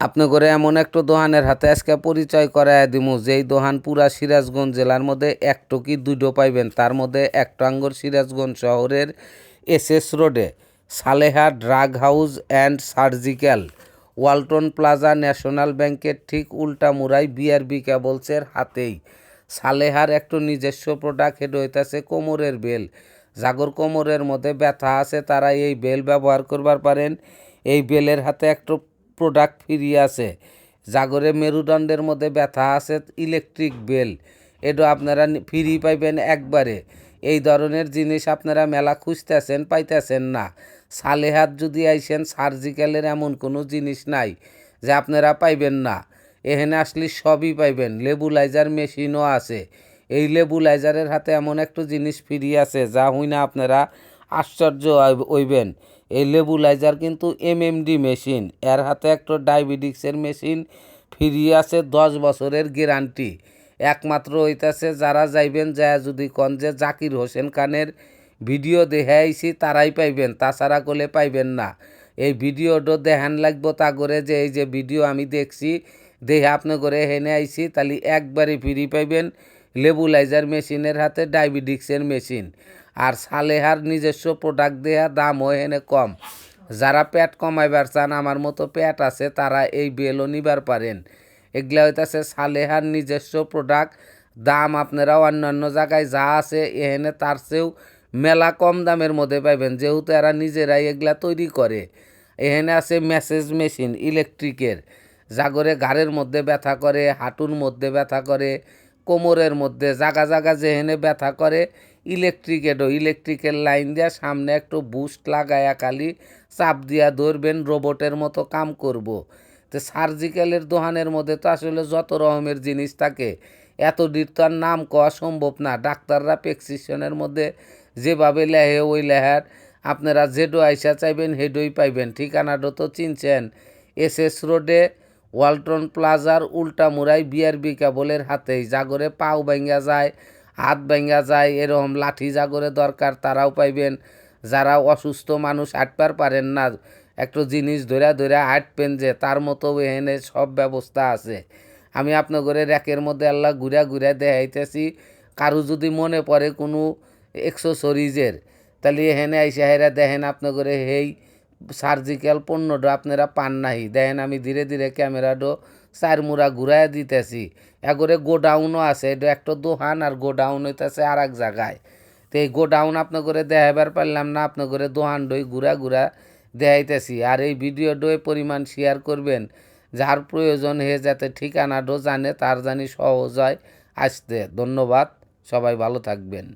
আপনি করে এমন একটা দোহানের হাতে আজকে পরিচয় করায় দিমু, যেই দোহান পুরা সিরাজগঞ্জ জেলার মধ্যে একটো কি দুটো পাইবেন। তার মধ্যে একটা আঙ্গর সিরাজগঞ্জ শহরের SS road, Saleha drug house and surgical, Walton plaza national ব্যাংকের ঠিক উল্টা মুড়াই বিআরবি কেবলসের হাতেই। সালেহার একটু নিজস্ব প্রোডাক্ট হেড হইতাছে কোমরের বেল। জাগর কোমরের মধ্যে ব্যথা আছে, তারা এই বেল ব্যবহার করবার পারেন। এই বেলের হাতে একটু প্রোডাক্ট ফ্রি আছে। জাগরে মেরুদণ্ডের মধ্যে ব্যথা আছে ইলেকট্রিক বেল এটা আপনারা ফ্রি পাইবেন একবারে। এই ধরনের জিনিস আপনারা মেলা খুঁজতেছেন, পাইতেছেন না। সালেহাত যদি আইসেন সার্জিক্যালের এমন কোনো জিনিস নাই যে আপনারা পাইবেন না। এখানে আসলে সবই পাইবেন লেবুলাইজার মেশিনও আছে। এই লেবুলাইজারের হাতে এমন একটা জিনিস ফ্রি আছে, যা হই না আপনারা আশ্চর্য হইব- হইবেন। এই লেবুলাইজার কিন্তু এমএমডি মেশিন। এর হাতে একটা ডায়াবেটিক্সের মেশিন। ফ্রি আছে দশ বছরের গ্যারান্টি। একমাত্র হইতাছে যারা যাইবেন, যায় যদি কন যে জাকির হোসেন খানের ভিডিও দেখে আইছি তারাই পাইবেন। তাছাড়া করলে পাইবেন না। এই ভিডিওটা দেখান লাগবো তা করে যে, এই যে ভিডিও আমি দেখছি দেখে আপনি করে হেনে আইছি তাহলে একবারে ফ্রি পাইবেন। লেবুলাইজার মেশিনের হাতে ডায়াবেটিক্সের মেশিন। আর সালেহার নিজস্ব প্রোডাক্ট দেয়া দাম হয় এনে কম। যারা পেট কমাইবার চান, আমার মতো পেট আছে, তারা এই বেলও নিবার পারেন। এগুলা হইতাছে সালেহার নিজস্ব প্রোডাক্ট দাম আপনারা অন্যান্য জায়গায় যা আছে, এহেনে তার চেয়েও মেলা কম দামের মধ্যে পাইবেন। যেহেতু এরা নিজেরাই এগুলা তৈরি করে। এখানে আছে মেসেজ মেশিন ইলেকট্রিকের জাগরে ঘাড়ের মধ্যে ব্যথা করে, হাঁটুর মধ্যে ব্যথা করে, কোমরের মধ্যে জাগা জাগা যেহেনে ব্যথা করে ইলেকট্রিকেরও ইলেকট্রিকের লাইন দিয়া সামনে একটু বুস্ট লাগায়া খালি চাপ দিয়া ধরবেন, রোবটের মতো কাম করব। তো সার্জিক্যালের দোকানের মধ্যে তো আসলে যত রকমের জিনিস থাকে এত ডির তো আর নাম কওয়া সম্ভব না। ডাক্তাররা প্রেসক্রিপশনের মধ্যে যেভাবে লেহে ওই লেহার, আপনারা যেডো আইসা চাইবেন, হেডোই পাইবেন, ঠিকানাটা তো চিনছেন। এস এস রোডে ওয়ালটন প্লাজার উল্টা মুড়াই বিআরবি কেবলের হাতেই জাগরে পাও ভাঙ্গা যায়। হাত ভাঙ্গা যায়, এরকম লাঠি জাগরে দরকার, তারাও পাইবেন। যারা অসুস্থ মানুষ হাঁটবার পারেন না, একটু জিনিস ধরে ধরে হাঁটবেন যে, তার মতো এখানে সব ব্যবস্থা আছে। আমি আপনার ঘরে র্যাকের মধ্যে আল্লাহ ঘুরা ঘুরা দেখাইতেছি, কারও যদি মনে পড়ে কোনো এক্সেসরিজের তাহলে এখানে আইসা হেরা দেখেন আপনার ঘরে হেই সার্জিক্যাল পণ্যটা আপনারা পান নাই দেখেন আমি ধীরে ধীরে ক্যামেরাটো চার মুড়া ঘুরাই দিতেছি। এগরে গোডাউনও আছে এটা একটা দোকান আর গোডাউন হইতেছে আর এক জায়গায় তো এই গোডাউন আপনার করে দেখাবার পারলাম না আপনার করে দোকান ডই ঘুরা ঘুরা দেখাইতেছি। আর এই ভিডিওডোয় পরিমাণ শেয়ার করবেন যার প্রয়োজন হয়ে যাতে ঠিকানাটো জানে তার জানি সহজ হয়। আসতে, ধন্যবাদ। সবাই ভালো থাকবেন।